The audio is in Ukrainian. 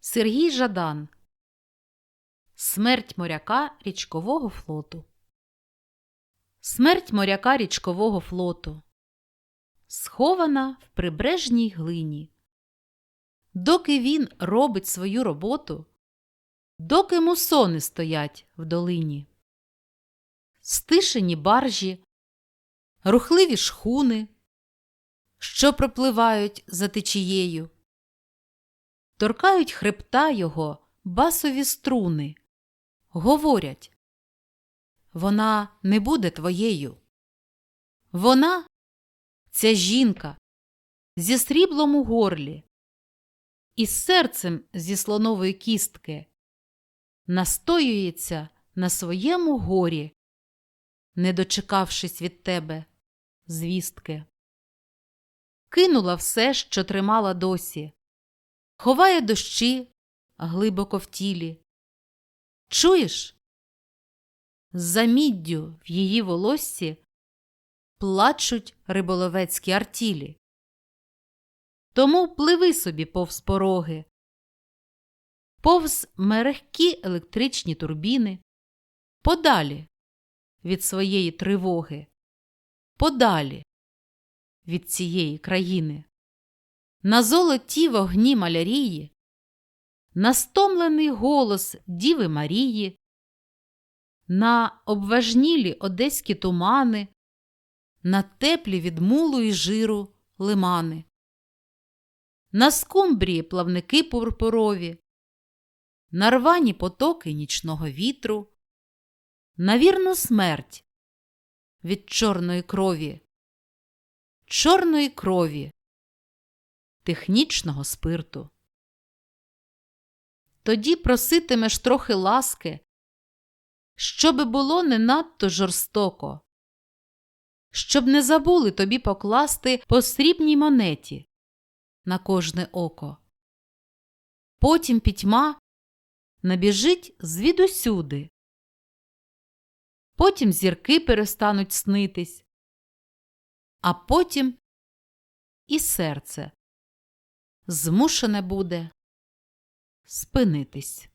Сергій Жадан Смерть моряка річкового флоту. Смерть моряка річкового флоту. Схована в прибережній глині. Доки він робить свою роботу, доки мусони стоять в долині. Стишені баржі, рухливі шхуни, що пропливають за течією, торкають хребта його басові струни, говорять вона не буде твоєю. Вона, ця жінка, зі сріблом у горлі, із серцем зі слонової кістки, настоюється на своєму горі, не дочекавшись від тебе звістки. Кинула все, що тримала досі, ховає дощі глибоко в тілі. Чуєш? За міддю в її волоссі плачуть риболовецькі артілі. Тому пливи собі повз пороги, повз мерехкі електричні турбіни, подалі від своєї тривоги, подалі від цієї країни. На золоті вогні малярії, на стомлений голос Діви Марії, на обважнілі одеські тумани, на теплі від мулу і жиру лимани, на скумбрії плавники пурпурові, на рвані потоки нічного вітру, на вірну смерть від чорної крові, чорної крові, технічного спирту. Тоді проситимеш трохи ласки, щоби було не надто жорстоко, щоб не забули тобі покласти по срібній монеті на кожне око. Потім пітьма набіжить звідусюди. Потім зірки перестануть снитись, а потім і серце змушене буде спинитись.